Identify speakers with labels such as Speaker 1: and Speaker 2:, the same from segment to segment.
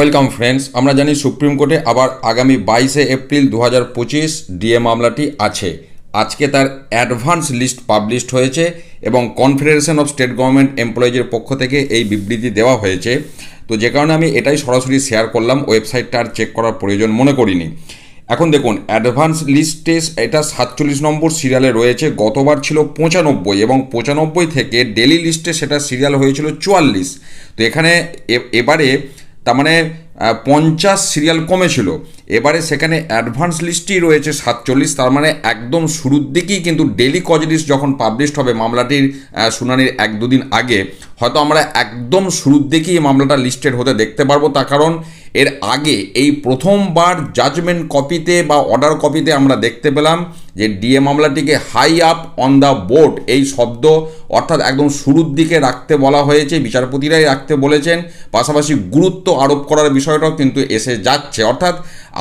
Speaker 1: Welcome friends, আমরা জানি supreme কোর্টে আবার আগামী বাইশে এপ্রিল দু হাজার পঁচিশ ডিএ মামলাটি আছে। আজকে তার অ্যাডভান্স লিস্ট পাবলিশড হয়েছে এবং কনফেডারেশন অফ স্টেট গভর্নমেন্ট এমপ্লয়িজের পক্ষ থেকে এই বিবৃতি দেওয়া হয়েছে। তো যে কারণে আমি এটাই সরাসরি শেয়ার করলাম, ওয়েবসাইটটা আর চেক করার প্রয়োজন মনে করিনি। এখন দেখুন, অ্যাডভান্স লিস্টে এটা সাতচল্লিশ নম্বর সিরিয়ালে রয়েছে, গতবার ছিল পঁচানব্বই এবং পঁচানব্বই থেকে ডেলি লিস্টে সেটা সিরিয়াল হয়েছিল চুয়াল্লিশ। তো এখানে এবারে তার মানে পঞ্চাশ সিরিয়াল কমেছিল। এবারে সেখানে অ্যাডভান্স লিস্টই রয়েছে সাতচল্লিশ, তার মানে একদম শুরুর দিকেই কিন্তু ডেলি কজ লিস্ট যখন পাবলিশড হবে মামলাটির শুনানির এক দুদিন আগে, হয়তো আমরা একদম শুরুর দিকেই মামলাটা লিস্টেড হতে দেখতে পারব। তার কারণ এর আগে এই প্রথমবার জাজমেন্ট কপিতে বা অর্ডার কপিতে আমরা দেখতে পেলাম যে DA মামলাটিকে high up on the board এই শব্দ অর্থাৎ একদম শুরুর দিকে রাখতে বলা হয়েছে, বিচারপতিরাই রাখতে বলেছেন। পাশাপাশি গুরুত্ব আরোপ করার বিষয়টাও কিন্তু এসে যাচ্ছে। অর্থাৎ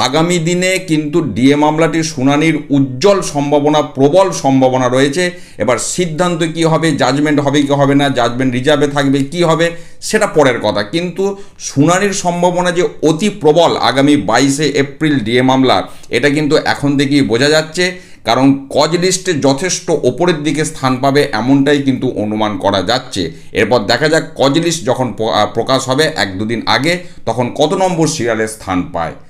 Speaker 1: আগামী দিনে কিন্তু ডিএ মামলাটির শুনানির উজ্জ্বল সম্ভাবনা, প্রবল সম্ভাবনা রয়েছে। এবার সিদ্ধান্ত কি হবে জাজমেন্ট হবে কি হবে না জাজমেন্ট রিজার্ভে থাকবে কি হবে, সেটা পরের কথা। কিন্তু শুনানির সম্ভাবনা যে অতি প্রবল আগামী বাইশে এপ্রিল ডিএ মামলা, এটা কিন্তু এখন থেকেই বোঝা যাচ্ছে। কারণ কজ লিস্টে যথেষ্ট ওপরের দিকে স্থান পাবে এমনটাই কিন্তু অনুমান করা যাচ্ছে। এরপর দেখা যাক কজ লিস্ট যখন প্রকাশ হবে এক দুদিন আগে, তখন কত নম্বর সিরিয়ালে স্থান পায়।